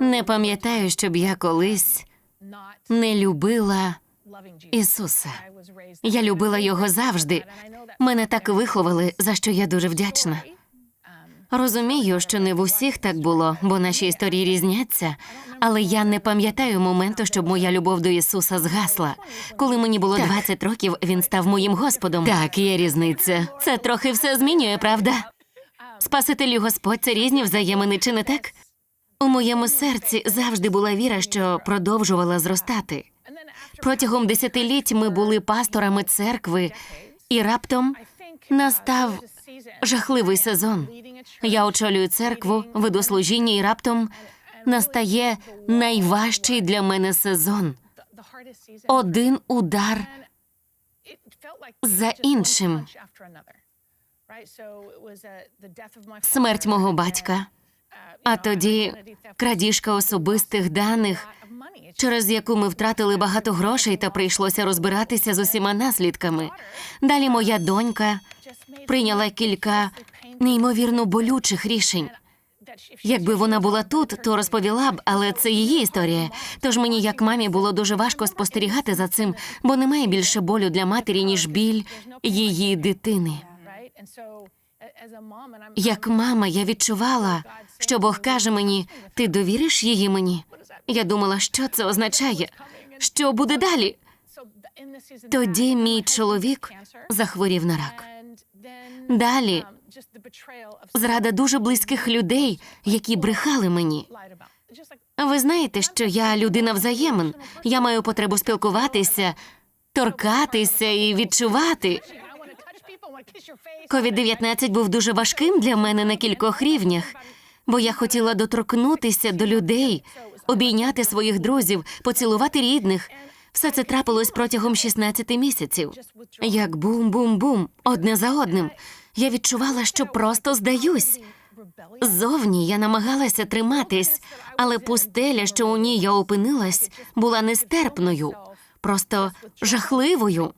Не пам'ятаю, щоб я колись не любила Ісуса. Я любила його завжди. Мене так виховали, за що я дуже вдячна. Розумію, що не в усіх так було, бо наші історії різняться. Але я не пам'ятаю моменту, щоб моя любов до Ісуса згасла. Коли мені було 20 років, він став моїм Господом. Так, є різниця. Це трохи все змінює, правда? Спаситель і Господь це різні взаємини, чи не так? У моєму серці завжди була віра, що продовжувала зростати. Протягом десятиліть ми були пасторами церкви, і раптом настав жахливий сезон. Я очолюю церкву, веду служіння, і раптом настає найважчий для мене сезон. Один удар за іншим. Смерть мого батька, а тоді крадіжка особистих даних, через яку ми втратили багато грошей та прийшлося розбиратися з усіма наслідками. Далі моя донька прийняла кілька неймовірно болючих рішень. Якби вона була тут, то розповіла б, але це її історія. Тож мені, як мамі, було дуже важко спостерігати за цим, бо немає більше болю для матері, ніж біль її дитини. Як мама, я відчувала, що Бог каже мені: ти довіриш її мені? Я думала, що це означає, що буде далі. Тоді мій чоловік захворів на рак. Далі зрада дуже близьких людей, які брехали мені. Ви знаєте, що я людина взаємин. Я маю потребу спілкуватися, торкатися і відчувати. Ковід-19 був дуже важким для мене на кількох рівнях, бо я хотіла доторкнутися до людей, обійняти своїх друзів, поцілувати рідних. Все це трапилось протягом 16 місяців. Як бум-бум-бум, одне за одним. Я відчувала, що просто здаюсь. Зовні я намагалася триматись, але пустеля, що у ній я опинилась, була нестерпною, просто жахливою.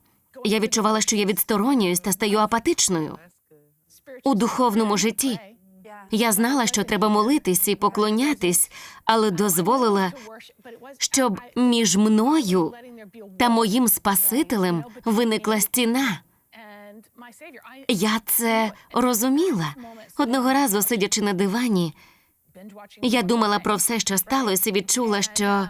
Я відчувала, що я відсторонююсь та стаю апатичною. У духовному житті я знала, що треба молитись і поклонятись, але дозволила, щоб між мною та моїм Спасителем виникла стіна. Я це розуміла. Одного разу, сидячи на дивані, я думала про все, що сталося, і відчула, що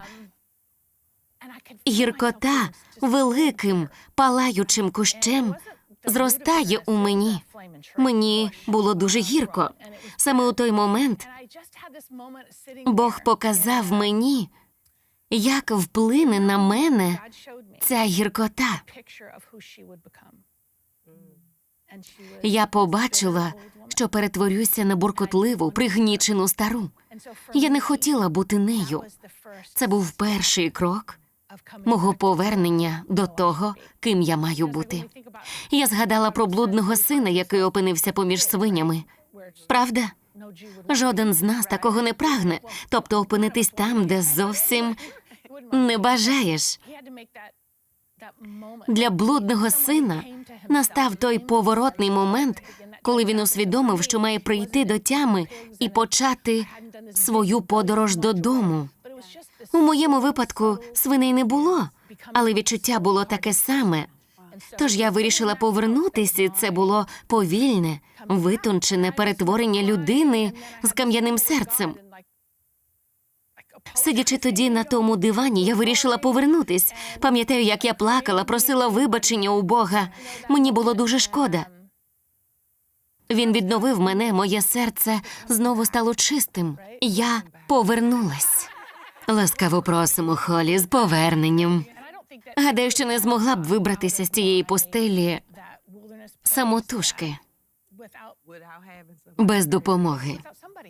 гіркота великим палаючим кущем зростає у мені. Мені було дуже гірко. Саме у той момент Бог показав мені, як вплине на мене ця гіркота. Я побачила, що перетворюся на буркотливу, пригнічену стару. Я не хотіла бути нею. Це був перший крок мого повернення до того, ким я маю бути. Я згадала про блудного сина, який опинився поміж свинями. Правда? Жоден з нас такого не прагне, тобто опинитись там, де зовсім не бажаєш. Для блудного сина настав той поворотний момент, коли він усвідомив, що має прийти до тями і почати свою подорож додому. У моєму випадку свиней не було, але відчуття було таке саме. Тож я вирішила повернутися, і це було повільне, витончене перетворення людини з кам'яним серцем. Сидячи тоді на тому дивані, я вирішила повернутись. Пам'ятаю, як я плакала, просила вибачення у Бога. Мені було дуже шкода. Він відновив мене, моє серце знову стало чистим. Я повернулась. Ласкаво просимо, Холі, з поверненням. Гадаю, що не змогла б вибратися з цієї пустелі самотужки, без допомоги,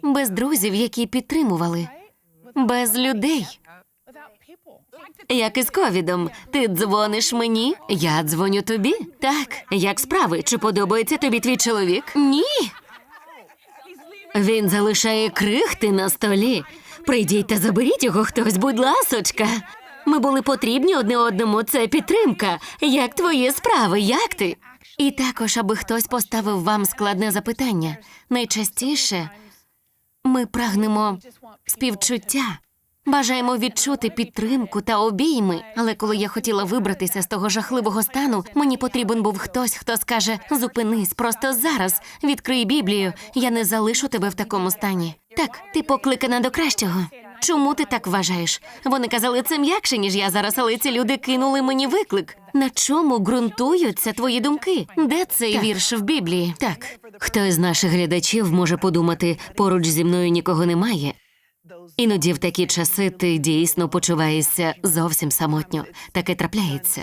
без друзів, які підтримували, без людей. Як із ковідом, ти дзвониш мені, я дзвоню тобі. Так, як справи? Чи подобається тобі твій чоловік? Ні. Він залишає крихти на столі. Прийдіть та заберіть його хтось, будь ласочка. Ми були потрібні одне одному. Це підтримка. Як твої справи? Як ти? І також, аби хтось поставив вам складне запитання. Найчастіше Ми прагнемо співчуття. Бажаємо відчути підтримку та обійми. Але коли я хотіла вибратися з того жахливого стану, мені потрібен був хтось, хто скаже: зупинись, просто зараз відкрий Біблію. Я не залишу тебе в такому стані. Так, ти покликана до кращого. Чому ти так вважаєш? Вони казали це м'якше, ніж я зараз, але ці люди кинули мені виклик. На чому ґрунтуються твої думки? Де цей вірш в Біблії? Так, хто із наших глядачів може подумати, поруч зі мною нікого немає. Іноді в такі часи ти дійсно почуваєшся зовсім самотньо. Таке трапляється.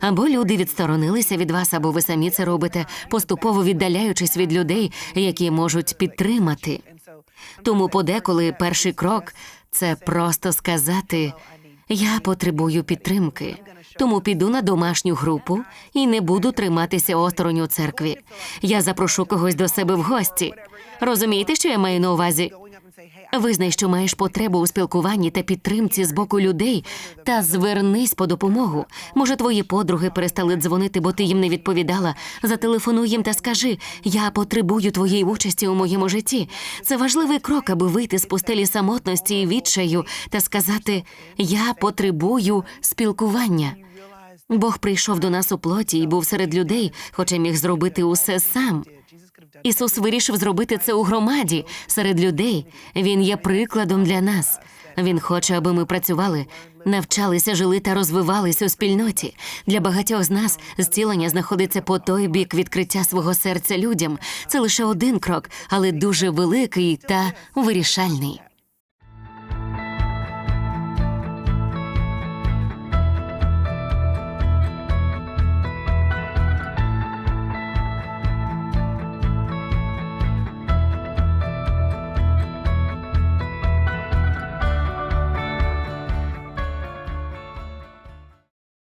Або люди відсторонилися від вас, або ви самі це робите, поступово віддаляючись від людей, які можуть підтримати. Тому подеколи перший крок це просто сказати: Я потребую підтримки. Тому піду на домашню групу і не буду триматися осторонь у церкві. Я запрошу когось до себе в гості. Розумієте, що я маю на увазі? Визнай, що маєш потребу у спілкуванні та підтримці з боку людей, та звернись по допомогу. Може, твої подруги перестали дзвонити, бо ти їм не відповідала. Зателефонуй їм та скажи: Я потребую твоєї участі у моєму житті. Це важливий крок, аби вийти з пустелі самотності і відчаю та сказати: Я потребую спілкування. Бог прийшов до нас у плоті і був серед людей, хоча міг зробити усе сам. Ісус вирішив зробити це у громаді серед людей. Він є прикладом для нас. Він хоче, аби ми працювали, навчалися, жили та розвивались у спільноті. Для багатьох з нас зцілення знаходиться по той бік відкриття свого серця людям. Це лише один крок, але дуже великий та вирішальний.